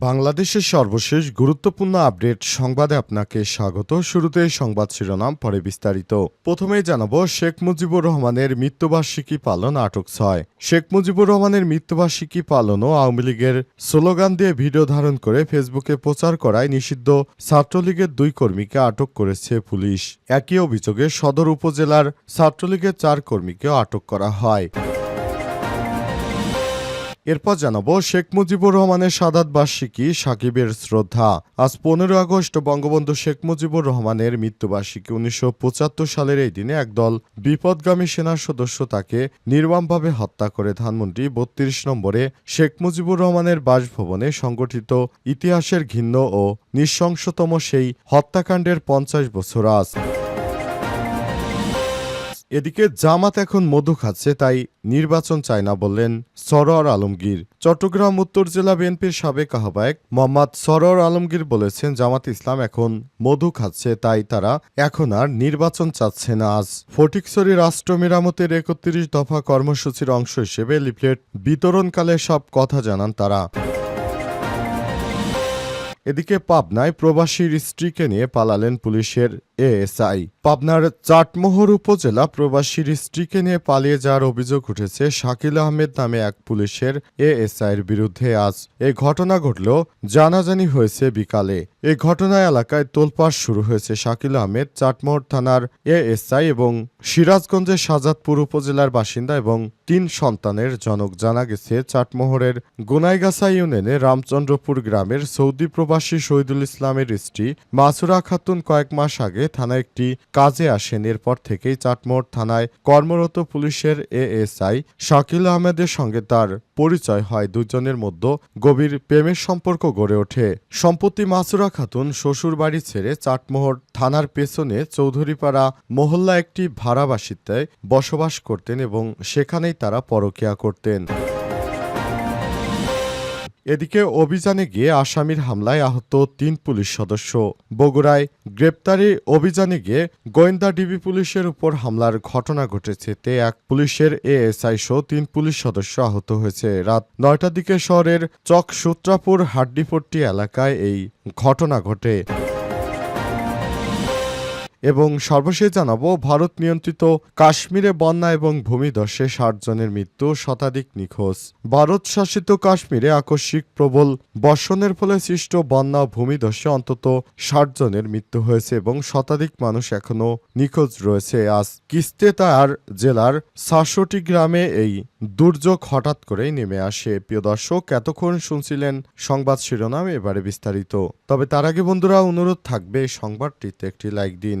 বাংলাদেশের সর্বশেষ গুরুত্বপূর্ণ আপডেট সংবাদে আপনাকে স্বাগত। শুরুতে সংবাদ শিরোনাম, পরে বিস্তারিত। প্রথমেই জানাব, শেখ মুজিবুর রহমানের মৃত্যুবার্ষিকী পালন আটক ছয়। শেখ মুজিবুর রহমানের মৃত্যুবার্ষিকী পালন ও আওয়ামী লীগের স্লোগান দিয়ে ভিডিও ধারণ করে ফেসবুকে প্রচার করায় নিষিদ্ধ ছাত্রলীগের দুই কর্মীকে আটক করেছে পুলিশ। একই অভিযোগে সদর উপজেলার ছাত্রলীগের চার কর্মীকেও আটক করা হয়। এরপর জানাব শেখ মুজিবুর রহমানের সাদাত বার্ষিকী সাকিবের শ্রদ্ধা। আজ পনেরো আগস্ট বঙ্গবন্ধু শেখ মুজিবুর রহমানের মৃত্যুবার্ষিকী উনিশশো পঁচাত্তর সালের এই দিনে একদল বিপদগামী সেনার সদস্য তাকে নির্মমভাবে হত্যা করে ধানমন্ত্রী বত্রিশ নম্বরে শেখ মুজিবুর রহমানের বাসভবনে সংগঠিত ইতিহাসের ঘিন্ন ও নৃশংসতম সেই হত্যাকাণ্ডের পঞ্চাশ বছর আজ। এদিকে জামাত এখন মধু খাচ্ছে, তাই নির্বাচন চায় না বললেন সরোয়ার আলমগীর। চট্টগ্রাম উত্তর জেলা বিএনপির সাবেক আহ্বায়ক মোহাম্মদ সরোয়ার আলমগীর বলেছেন, জামাত ইসলাম এখন মধু খাচ্ছে, তাই তারা এখন আর নির্বাচন চাচ্ছে না। আজ ফটিকছড়ি রাষ্ট্র মেরামতের একত্রিশ দফা কর্মসূচির অংশ হিসেবে লিফলেট বিতরণকালে সব কথা জানান তারা। এদিকে পাবনায় প্রবাসীর স্ত্রীকে নিয়ে পালালেন পুলিশের এএসআই। পাবনার চাটমোহর উপজেলা প্রবাসীর স্ত্রীকে নিয়ে পালিয়ে যাওয়ার অভিযোগ উঠেছে শাকিল আহমেদ নামে এক পুলিশের এএসআইয়ের বিরুদ্ধে। আজ এই ঘটনা ঘটল, জানাজানি হয়েছে বিকালে। এই ঘটনায় এলাকায় তোলপাড় শুরু হয়েছে। শাকিল আহমেদ চাটমোহর থানার এএসআই এবং সিরাজগঞ্জের সাজাদপুর উপজেলার বাসিন্দা এবং তিন সন্তানের জনক। জানা গেছে, চাটমোহরের গোনাইগাছা ইউনিয়নে রামচন্দ্রপুর গ্রামের সৌদি প্রবাসী শহীদুল ইসলামের স্ত্রী মাসুরা খাতুন কয়েক মাস আগে থানায় একটি কাজে আসেন। এরপর থেকেই চাটমোহর থানায় কর্মরত পুলিশের এএসআই শাকিল আহমেদের সঙ্গে তার পরিচয় হয়। দুজনের মধ্যে গভীর প্রেমের সম্পর্ক গড়ে ওঠে। সম্প্রতি মাসুরা খাতুন শ্বশুর বাড়ি ছেড়ে চাটমোহর থানার পেছনে চৌধুরীপাড়া মহল্লা একটি ভাড়া বসবাস করতেন এবং সেখানেই তারা পরকিয়া করতেন। এদিকে অভিযানে গিয়ে আসামির হামলায় আহত তিন পুলিশ সদস্য। বগুড়ায় গ্রেপ্তারি অভিযানে গিয়ে গোয়েন্দা ডিবি পুলিশের উপর হামলার ঘটনা ঘটেছে। তে এক পুলিশের এএসআই সহ তিন পুলিশ সদস্য আহত হয়েছে। রাত নয়টার দিকে শহরের চক সূত্রাপুর হাড্ডিপট্টি এলাকায় এই ঘটনা ঘটে। এবং সর্বশেষ জানাব, ভারত নিয়ন্ত্রিত কাশ্মীরে বন্যা এবং ভূমিধসে ষাট জনের মৃত্যু শতাধিক নিখোঁজ। ভারত শাসিত কাশ্মীরে আকস্মিক প্রবল বর্ষণের ফলে সৃষ্ট বন্যা ভূমিধসে অন্তত ষাট জনের মৃত্যু হয়েছে এবং শতাধিক মানুষ এখনও নিখোঁজ রয়েছে। আজ কিস্তেতার জেলার সাতষট্টি গ্রামে এই দুর্যোগ হঠাৎ করেই নেমে আসে। প্রিয় দর্শক, এতক্ষণ শুনছিলেন সংবাদ শিরোনাম, এবারে বিস্তারিত। তবে তার আগে বন্ধুরা, অনুরোধ থাকবে সংবাদটিতে একটি লাইক দিন।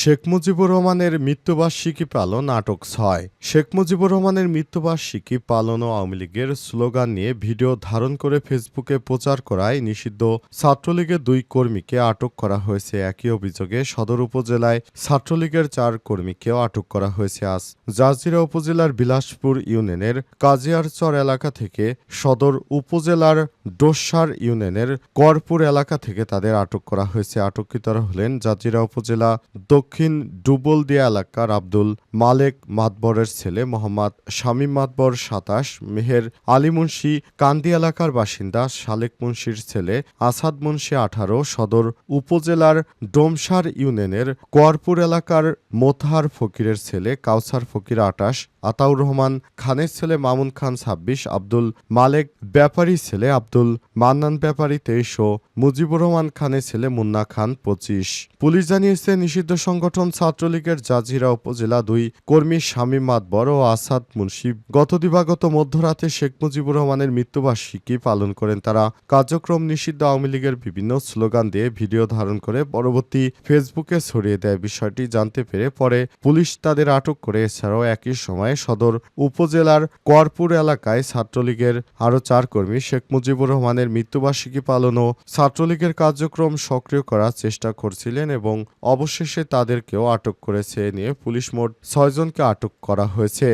শেখ মুজিবুর রহমানের মৃত্যুবার্ষিকী পালন নাটক ছয়। শেখ মুজিবুর রহমানের মৃত্যুবার্ষিকী পালন ও আওয়ামী লীগের স্লোগান নিয়ে ভিডিও ধারণ করে ফেসবুকে প্রচার করায় নিষিদ্ধ ছাত্রলীগের দুই কর্মীকে আটক করা হয়েছে। একই অভিযোগে সদর উপজেলায় ছাত্রলীগের চার কর্মীকেও আটক করা হয়েছে আজ। জাজিরা উপজেলার বিলাসপুর ইউনিয়নের কাজিয়ারচর এলাকা থেকে সদর উপজেলার ডোসার ইউনিয়নের করপুর এলাকা থেকে তাদের আটক করা হয়েছে। আটককৃতরা হলেন জাজিরা উপজেলা দক্ষিণ ডুবলদিয়া এলাকার আব্দুল মালেক মাতবরের ছেলে মোহাম্মদ শামীম মাতবর সাতাশ, মেহের আলী মুন্সি কান্দি এলাকার বাসিন্দা শালেক মুন্সির ছেলে আসাদ মুন্সি আঠারো, সদর উপজেলার ডোমসার ইউনিয়নের কোয়ারপুর এলাকার মোতাহার ফকিরের ছেলে কাউসার ফকির আটাশ আতাউর রহমান, খানের ছেলে মামুন খান ছাব্বিশ, আব্দুল মালেক ব্যাপারী ছেলে আব্দুল, মান্নান ব্যাপারী তেইশ ও মুজিবুর রহমান খানের ছেলে মুন্না খান পঁচিশ। পুলিশ জানিয়েছে, নিষিদ্ধ সংগঠন ছাত্রলীগের জাজিরা উপজেলা দুই কর্মী শামীম মাতবর ও আসাদ মুন্সি। গত দিবাগত মধ্যরাতে শেখ মুজিবুর রহমানের মৃত্যুবার্ষিকী পালন করেন তারা। কার্যক্রম নিষিদ্ধ আওয়ামী লীগের বিভিন্ন স্লোগান দিয়ে ভিডিও ধারণ করে পরবর্তী ফেসবুকে ছড়িয়ে দেয় বিষয়টি। জানতে পেরে পরে পুলিশ তাদের আটক করে, এছাড়াও একই সময়ে সদর উপজেলার করপুর এলাকায় ছাত্রলীগের আরও চার কর্মী শেখ মুজিবুর রহমানের মৃত্যুবার্ষিকী পালন ও ছাত্রলীগের কার্যক্রম সক্রিয় করার চেষ্টা করছিলেন এবং অবশেষে তাদেরকেও আটক করেছে নিয়ে পুলিশ মোট ছয়জনকে আটক করা হয়েছে।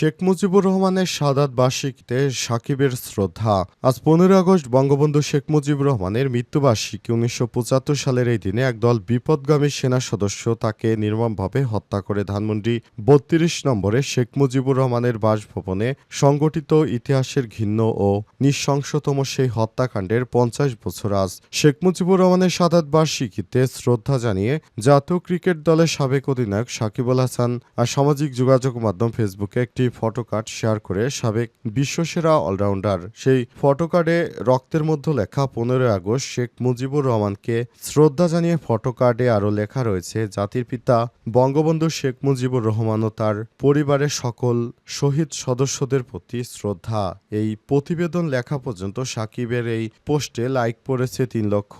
শেখ মুজিবুর রহমানের সাদাত বার্ষিকীতে সাকিবের শ্রদ্ধা। আজ পনেরো আগস্ট বঙ্গবন্ধু শেখ মুজিবুর রহমানের মৃত্যুবার্ষিকী। উনিশশো পঁচাত্তর সালের এই দিনে একদল বিপদগামী সেনা সদস্য তাকে নির্মমভাবে হত্যা করে ধানমন্ডি বত্রিশ নম্বরে শেখ মুজিবুর রহমানের বাসভবনে সংগঠিত ইতিহাসের ঘিন্ন ও নৃশংসতম সেই হত্যাকাণ্ডের পঞ্চাশ বছর আজ। শেখ মুজিবুর রহমানের সাদাত বার্ষিকীতে শ্রদ্ধা জানিয়ে জাতীয় ক্রিকেট দলের সাবেক অধিনায়ক সাকিবুল হাসান আর সামাজিক যোগাযোগ মাধ্যম ফেসবুকে একটি ফটোকার্ড শেয়ার করে সাবেক বিশ্বসেরা অলরাউন্ডার। সেই ফটোকার্ডে রক্তের মধ্যে লেখা পনেরোই আগস্ট শেখ মুজিবুর রহমানকে শ্রদ্ধা জানিয়ে ফটোকার্ডে আরও লেখা রয়েছে, জাতির পিতা বঙ্গবন্ধু শেখ মুজিবুর রহমান ও তার পরিবারের সকল শহীদ সদস্যদের প্রতি শ্রদ্ধা। এই প্রতিবেদন লেখা পর্যন্ত সাকিবের এই পোস্টে লাইক পড়েছে তিন লক্ষ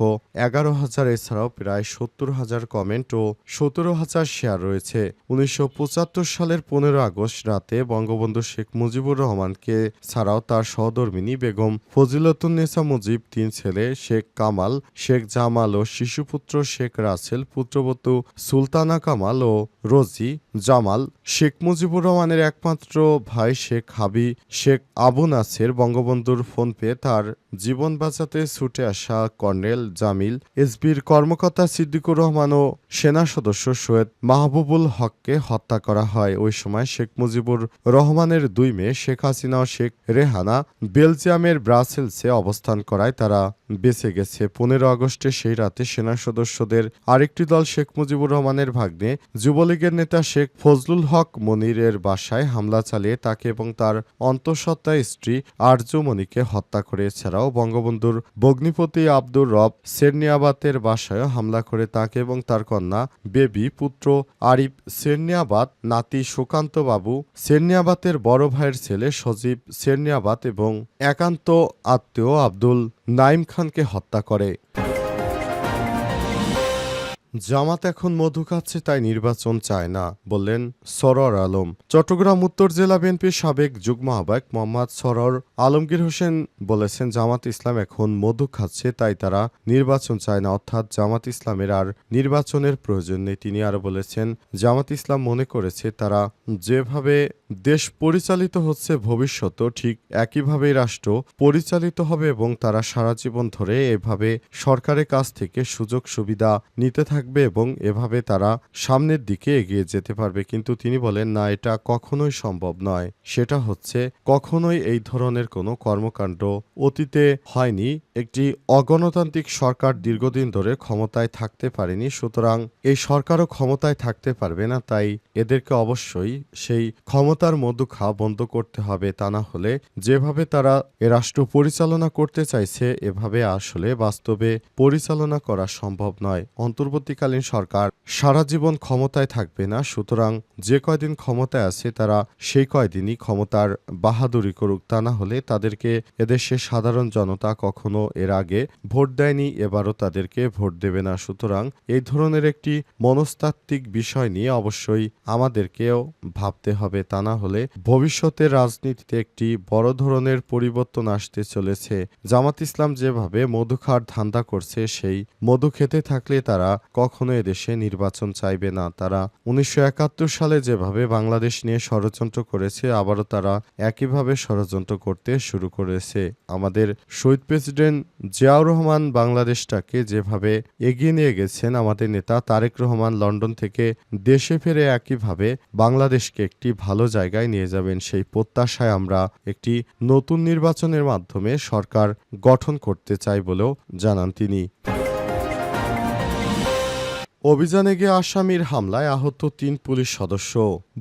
এগারো হাজার, এছাড়াও প্রায় সত্তর হাজার কমেন্ট ও সতেরো হাজার শেয়ার রয়েছে। উনিশশো পঁচাত্তর সালের পনেরো আগস্ট রাতে বঙ্গবন্ধু শেখ মুজিবুর রহমানকে ছাড়াও তার সহধর্মিনী বেগম ফজিলতুন্নেসা মুজিব, তিন ছেলে, শেখ কামাল, শেখ জামাল ও শিশুপুত্র শেখ রাসেল, পুত্রবধূ সুলতানা কামাল ও রোজি জামাল। শেখ মুজিবুর রহমানের একমাত্র ভাই শেখ হাবি, শেখ আবু নাসের বঙ্গবন্ধুর ফোন পেয়ে তার জীবন বাঁচাতে ছুটে আসা কর্নেল জামিল, এসবির কর্মকর্তা সিদ্দিকুর রহমান ও সেনা সদস্য সৈয়দ মাহবুবুল হককে হত্যা করা হয়। ওই সময় শেখ মুজিবুর রহমানের দুই মেয়ে শেখ হাসিনা ও শেখ রেহানা বেলজিয়ামের ব্রাসেলসে অবস্থান করায় তারা বেঁচে গেছে। পনেরো আগস্টে সেই রাতে সেনা সদস্যদের আরেকটি দল শেখ মুজিবুর রহমানের ভাগ্নে যুবলীগের নেতা শেখ ফজলুল হক মনিরের বাসায় হামলা চালিয়ে তাকে এবং তার অন্তঃসত্ত্বা স্ত্রী আর্যমণিকে হত্যা করে। এছাড়াও বঙ্গবন্ধুর ভগ্নিপতি আব্দুর রব সেরনিয়াবাতের বাসায় হামলা করে তাকে এবং তার কন্যা বেবি পুত্র আরিফ সেরনিয়াবাদ নাতি সুকান্ত বাবু সেরনিয়াবাতের বড় ভাইয়ের ছেলে সজীব সেরনিয়াবাত এবং একান্ত আত্মীয় আব্দুল নাইম খানকে হত্যা করে। জামাত এখন মধু খাচ্ছে, তাই নির্বাচন চায় না, বললেন সরর আলম। চট্টগ্রাম উত্তর জেলা বিএনপির সাবেক যুগ্ম আহ্বায়ক মোহাম্মদ সরর আলমগীর হোসেন বলেছেন, জামাত ইসলাম এখন মধু খাচ্ছে, তাই তারা নির্বাচন চায় না, অর্থাৎ জামাত ইসলামের আর নির্বাচনের প্রয়োজন নেই। তিনি আরও বলেছেন, জামাত ইসলাম মনে করেছে তারা যেভাবে দেশ পরিচালিত হচ্ছে, ভবিষ্যতও ঠিক একইভাবে রাষ্ট্র পরিচালিত হবে এবং তারা সারা জীবন ধরে এভাবে সরকারের কাছ থেকে সুযোগ সুবিধা নিতে থাকবে এবং এভাবে তারা সামনের দিকে এগিয়ে যেতে পারবে। কিন্তু তিনি বলেন, না, এটা কখনোই সম্ভব নয়। সেটা হচ্ছে, কখনোই এই ধরনের কোনো কর্মকাণ্ড অতীতে হয়নি। একটি অগণতান্ত্রিক সরকার দীর্ঘদিন ধরে ক্ষমতায় থাকতে পারেনি। সুতরাং এই সরকারও ক্ষমতায় থাকতে পারবে না। তাই এদেরকে অবশ্যই সেই ক্ষমতার মধু খাওয়া বন্ধ করতে হবে। তা না হলে যেভাবে তারা এ রাষ্ট্র পরিচালনা করতে চাইছে, এভাবে আসলে বাস্তবে পরিচালনা করা সম্ভব নয়। অন্তর্বর্তীকালীন সরকার সারা জীবন ক্ষমতায় থাকবে না, সুতরাং যে কয়দিন ক্ষমতায় আছে তারা সেই কয়দিনই ক্ষমতার বাহাদুরি করুক। তা না হলে তাদেরকে এদেশের সাধারণ জনতা কখনো এর আগে ভোট দেয়নি, এবারও তাদেরকে ভোট দেবে না। সুতরাং এই ধরনের একটি মনস্তাত্ত্বিক বিষয় নিয়ে অবশ্যই আমাদেরকেও ভাবতে হবে। তা না হলে ভবিষ্যতের রাজনীতিতে একটি বড় ধরনের পরিবর্তন আসতে চলেছে। জামাত ইসলাম যেভাবে মধু খাওয়ার ধান্দা করছে, সেই মধু খেতে থাকলে তারা কখনো এদেশে নির্বাচন চাইবে না। তারা উনিশশো একাত্তর সালে যেভাবে বাংলাদেশ নিয়ে ষড়যন্ত্র করেছে, আবারও তারা একইভাবে ষড়যন্ত্র করতে শুরু করেছে। আমাদের শহীদ প্রেসিডেন্ট জিয়াউর রহমান বাংলাদেশটাকে যেভাবে এগিয়ে নিয়ে গেছেন, আমাদের নেতা তারেক রহমান লন্ডন থেকে দেশে ফিরে একইভাবে বাংলাদেশকে একটি ভালো জায়গায় নিয়ে যাবেন। সেই প্রত্যাশায় আমরা একটি নতুন নির্বাচনের মাধ্যমে সরকার গঠন করতে চাই বলেও জানান তিনি। অভিযানে গিয়ে আসামির হামলায় আহত তিন পুলিশ সদস্য।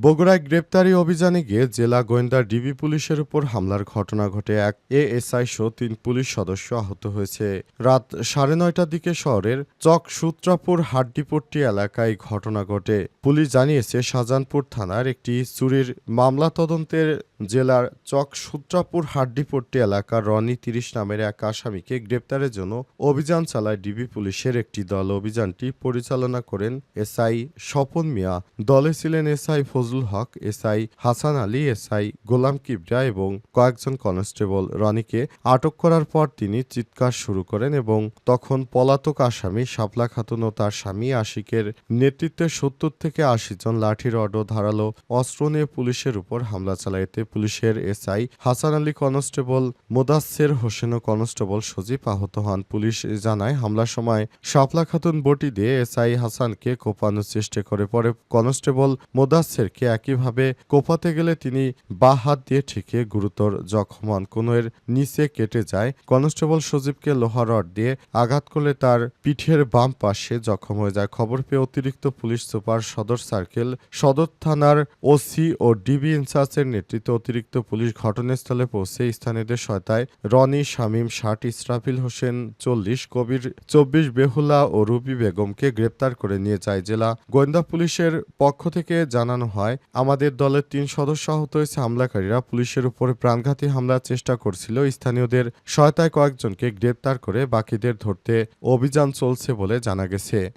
বগুড়ায় গ্রেপ্তারি অভিযানে গিয়ে জেলা গোয়েন্দা ডিবি পুলিশের উপর হামলার ঘটনা ঘটে এক এএসআই সহ তিন পুলিশ সদস্য আহত হয়েছে। রাত সাড়ে নয়টার দিকে শহরের চক সূত্রাপুর হাড্ডিপট্টি এলাকায় ঘটনা ঘটে। পুলিশ জানিয়েছে, শাহজাহানপুর থানার একটি চুরির মামলা তদন্তের জেলার চক সূত্রাপুর হাড্ডিপট্টি এলাকার রনি তিরিশ নামের এক আসামিকে গ্রেপ্তারের জন্য অভিযান চালায় ডিবি পুলিশের একটি দল। অভিযানটি পরিচালনা পরিচালনা করেন এসআই স্বপন মিয়া। দলে ছিলেন S I Fazlul Haque, S I Hasan Ali, S I Golam Kibria এবং কয়েকজন কনস্টেবল। রনিকে আটক করার পর তিনি চিৎকার শুরু করেন এবং তখন পলাতক আসামি শাপলা খাতুন ও তার স্বামী আশিকের নেতৃত্বে সত্তর থেকে আশি জন লাঠি রড ধারালো অস্ত্র নিয়ে পুলিশের উপর হামলা চালায়। এতে পুলিশের S I Hasan Ali constable Modasser Hossain O constable Sajib আহত হন। পুলিশ জানায়, হামলার সময় শাপলা খাতুন বটি দিয়ে এসআই হাসানকে কোপানোর চেষ্টা করে। পরে কনস্টেবল মোদাচ্ছেরকে একইভাবে কোপাতে গেলে তিনি বা হাত দিয়ে ঠিকে গুরুতর জখম হন। কোনোয়ের নিচে কেটে যায়। কনস্টেবল সজীবকে লোহা রড দিয়ে আঘাত করলে তার পিঠের বাম পাশে জখম হয়ে যায়। খবর পেয়ে অতিরিক্ত পুলিশ সুপার সদর সার্কেল, সদর থানার ওসি ও ডিবি ইনচার্জের নেতৃত্বে অতিরিক্ত পুলিশ ঘটনাস্থলে পৌঁছে স্থানীয়দের সহায়তায় রনি শামীম ষাট ইসরাফিল হোসেন চল্লিশ, কবির চব্বিশ, বেহুলা ও রুবি বেগমকে গ্রেপ্তার করে নিয়ে যায় জেলা গোয়েন্দা পুলিশের পক্ষ থেকে জানানো হয়, আমাদের দলের তিন সদস্য আহত হয়েছে হামলাকারীরা। পুলিশের উপরে প্রাণঘাতী হামলার চেষ্টা করছিল। স্থানীয়দের সহায়তায় কয়েকজনকে গ্রেপ্তার করে বাকিদের ধরতে অভিযান চলছে বলে জানা গেছে।